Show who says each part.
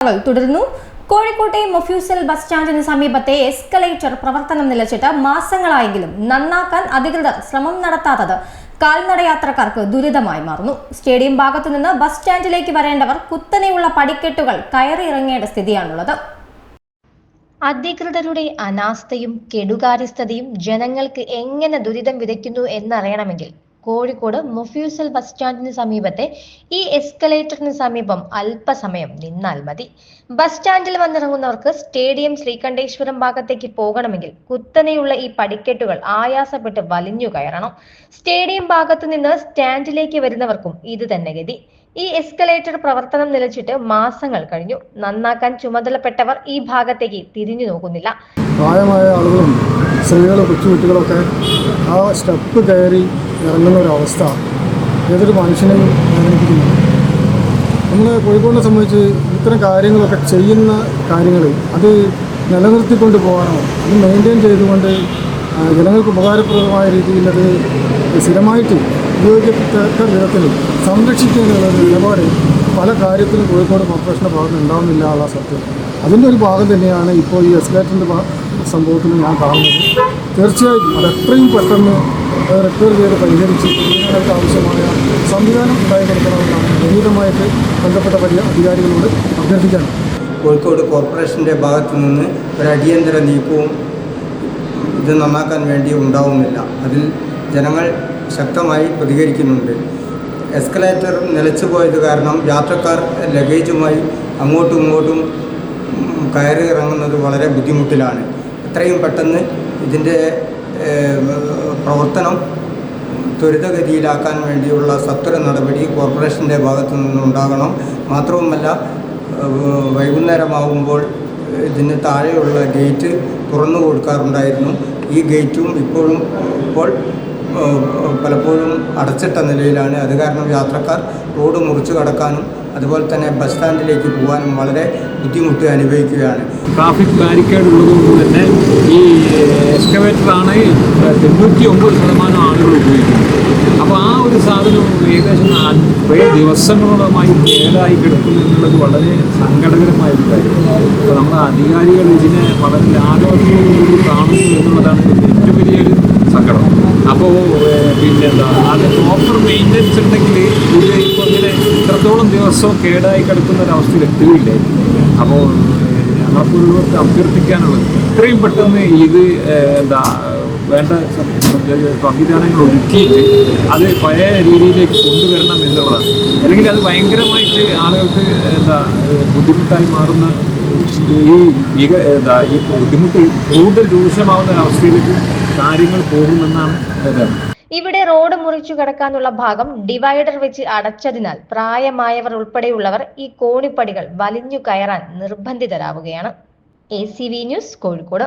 Speaker 1: തുടരുന്നു. കോഴിക്കോട്ടെ മൊഫ്യൂസൽ ബസ് സ്റ്റാൻഡിന് സമീപത്തെ എസ്കലേറ്റർ പ്രവർത്തനം നിലച്ചിട്ട് മാസങ്ങളായെങ്കിലും നന്നാക്കാൻ അധികൃതർ ശ്രമം നടത്താത്തത് കാൽനടയാത്രക്കാർക്ക് ദുരിതമായി മാറുന്നു. സ്റ്റേഡിയം ഭാഗത്തു നിന്ന് ബസ് സ്റ്റാൻഡിലേക്ക് വരേണ്ടവർ കുത്തനെയുള്ള പടിക്കെട്ടുകൾ കയറി ഇറങ്ങേണ്ട സ്ഥിതിയാണുള്ളത്. അധികൃതരുടെ അനാസ്ഥയും കെടുകാര്യസ്ഥതയും ജനങ്ങൾക്ക് എങ്ങനെ ദുരിതം വിതയ്ക്കുന്നു എന്നറിയണമെങ്കിൽ കോഴിക്കോട് മൊഫ്യൂസൽ ബസ് സ്റ്റാൻഡിന് സമീപത്തെ ഈ എസ്കലേറ്ററിന് സമീപം അല്പസമയം നിന്നാൽ മതി. ബസ് സ്റ്റാൻഡിൽ വന്നിറങ്ങുന്നവർക്ക് സ്റ്റേഡിയം ശ്രീകണ്ഠേശ്വരം ഭാഗത്തേക്ക് പോകണമെങ്കിൽ കുത്തനെയുള്ള ഈ പടിക്കെട്ടുകൾ ആയാസപ്പെട്ട് വലിഞ്ഞു കയറണം. സ്റ്റേഡിയം ഭാഗത്തു നിന്ന് സ്റ്റാൻഡിലേക്ക് വരുന്നവർക്കും ഇത് തന്നെ ഗതി. ഈ എസ്കലേറ്റർ പ്രവർത്തനം നിലച്ചിട്ട് മാസങ്ങൾ കഴിഞ്ഞു. നന്നാക്കാൻ ചുമതലപ്പെട്ടവർ ഈ ഭാഗത്തേക്ക് തിരിഞ്ഞു നോക്കുന്നില്ല.
Speaker 2: പ്രായമായ ആളുകളും സ്ത്രീകളും കൊച്ചുകുട്ടികളൊക്കെ ആ സ്റ്റെപ്പ് കയറി ഇറങ്ങുന്ന ഒരവസ്ഥ ഏതൊരു മനുഷ്യനെയും വേദനിപ്പിക്കുന്നു. നമ്മൾ കോഴിക്കോടിനെ സംബന്ധിച്ച് ഇത്തരം കാര്യങ്ങളൊക്കെ ചെയ്യുന്ന കാര്യങ്ങൾ അത് നിലനിർത്തിക്കൊണ്ട് പോകാനോ അത് മെയിന്റെയിൻ ചെയ്തുകൊണ്ട് ജനങ്ങൾക്ക് ഉപകാരപ്രദമായ രീതിയിൽ അത് സ്ഥിരമായിട്ട് ഉപയോഗിക്കത്തക്ക വിധത്തിൽ സംരക്ഷിക്കുന്നതിനുള്ള ഒരു നിലപാട് പല കാര്യത്തിലും കോഴിക്കോട് കോർപ്പറേഷന്റെ ഭാഗത്ത് ഉണ്ടാവുന്നില്ല എന്നുള്ള സത്യം. അതിന്റെ ഒരു ഭാഗം തന്നെയാണ് ഇപ്പോൾ ഈ എസ്കലേറ്ററിന്റെ സംഭവത്തിൽ ഞാൻ കാണുന്നത്. തീർച്ചയായും അത് എത്രയും പെട്ടെന്ന് റിപ്പയർ ചെയ്ത് പരിഹരിച്ച് കുടുംബങ്ങൾക്ക് ആവശ്യമായ സംവിധാനം ഉണ്ടായി കൊടുക്കണമെന്നാണ് വിനീതമായിട്ട് ബന്ധപ്പെട്ട വലിയ അധികാരികളോട് അഭ്യർത്ഥിക്കാൻ
Speaker 3: കോഴിക്കോട് കോർപ്പറേഷന്റെ ഭാഗത്തു നിന്ന് ഒരു അടിയന്തര നീക്കവും ഇത് നന്നാക്കാൻ വേണ്ടി ഉണ്ടാവുന്നില്ല. അതിൽ ജനങ്ങൾ ശക്തമായി പ്രതികരിക്കുന്നുണ്ട്. എസ്കലേറ്റർ നിലച്ചു പോയത് കാരണം യാത്രക്കാർ ലഗേജുമായി അങ്ങോട്ടും ഇങ്ങോട്ടും കയറി ഇറങ്ങുന്നത് വളരെ ബുദ്ധിമുട്ടിലാണ്. എത്രയും പെട്ടെന്ന് ഇതിന്റെ പ്രവർത്തനം ത്വരിതഗതിയിലാക്കാൻ വേണ്ടിയുള്ള സത്വര നടപടി കോർപ്പറേഷന്റെ ഭാഗത്തു നിന്നുണ്ടാകണം. മാത്രവുമല്ല വൈകുന്നേരമാകുമ്പോൾ ഇതിന് താഴെയുള്ള ഗേറ്റ് തുറന്നു കൊടുക്കാറുണ്ടായിരുന്നു. ഈ ഗേറ്റും ഇപ്പോഴും ഇപ്പോൾ പലപ്പോഴും അടച്ചിട്ട നിലയിലാണ്. അത് കാരണം യാത്രക്കാർ റോഡ് മുറിച്ച് കടക്കാനും അതുപോലെ തന്നെ ബസ് സ്റ്റാൻഡിലേക്ക് പോകാനും വളരെ ബുദ്ധിമുട്ട് അനുഭവിക്കുകയാണ്.
Speaker 4: ട്രാഫിക് ബാരിക്കേഡ് ഉള്ളതുകൊണ്ട് തന്നെ ഈ എക്സ്കവേറ്ററാണ് തൊണ്ണൂറ്റി ഒമ്പത് ശതമാനം ആളുകൾ ഉപയോഗിക്കുന്നത്. അപ്പോൾ ആ ഒരു സാധനം ഏകദേശം കുറേ ദിവസങ്ങളോളമായി കേടായി കിടക്കുന്നു എന്നുള്ളത് വളരെ സങ്കടകരമായ ഒരു കാര്യം. അപ്പോൾ നമ്മുടെ അധികാരികൾ ഇതിനെ വളരെ ആരോഗ്യം കാണുന്നു എന്നുള്ളതാണ് ഏറ്റവും വലിയൊരു സങ്കടം അപ്പോൾ പിന്നെ എന്താ അത് പ്രോപ്പർ മെയിന്റനൻസ് ഉണ്ടെങ്കിൽ ഇത് ഇപ്പോൾ ഇങ്ങനെ ഇത്രത്തോളം ദിവസവും കേടായി കിടക്കുന്ന ഒരവസ്ഥയിൽ എത്തുകയില്ലായിരുന്നു അപ്പോൾ ഞങ്ങൾക്കുള്ളവർക്ക് അഭ്യർത്ഥിക്കാനുള്ളത് ഇത്രയും പെട്ടെന്ന് ഇത് എന്താ വേണ്ട സംവിധാനങ്ങൾ ഒരുക്കിയിട്ട് അത് പഴയ രീതിയിലേക്ക് കൊണ്ടുവരണം എന്നുള്ളതാണ്. അല്ലെങ്കിൽ അത് ഭയങ്കരമായിട്ട് ആളുകൾക്ക് എന്താ ബുദ്ധിമുട്ടായി മാറുന്ന ഈ എന്താ ഈ ബുദ്ധിമുട്ട് കൂടുതൽ രൂക്ഷമാവുന്ന ഒരവസ്ഥയിലേക്ക് കാര്യങ്ങൾ പോകുമെന്നാണ്
Speaker 1: ഇവിടെ റോഡ് മുറിച്ചു കടക്കാനുള്ള ഭാഗം ഡിവൈഡർ വെച്ച് അടച്ചതിനാൽ പ്രായമായവർ ഉൾപ്പെടെയുള്ളവർ ഈ കോണിപ്പടികൾ വലിഞ്ഞു കയറാൻ നിർബന്ധിതരാവുകയാണ്. A C V news Kozhikode.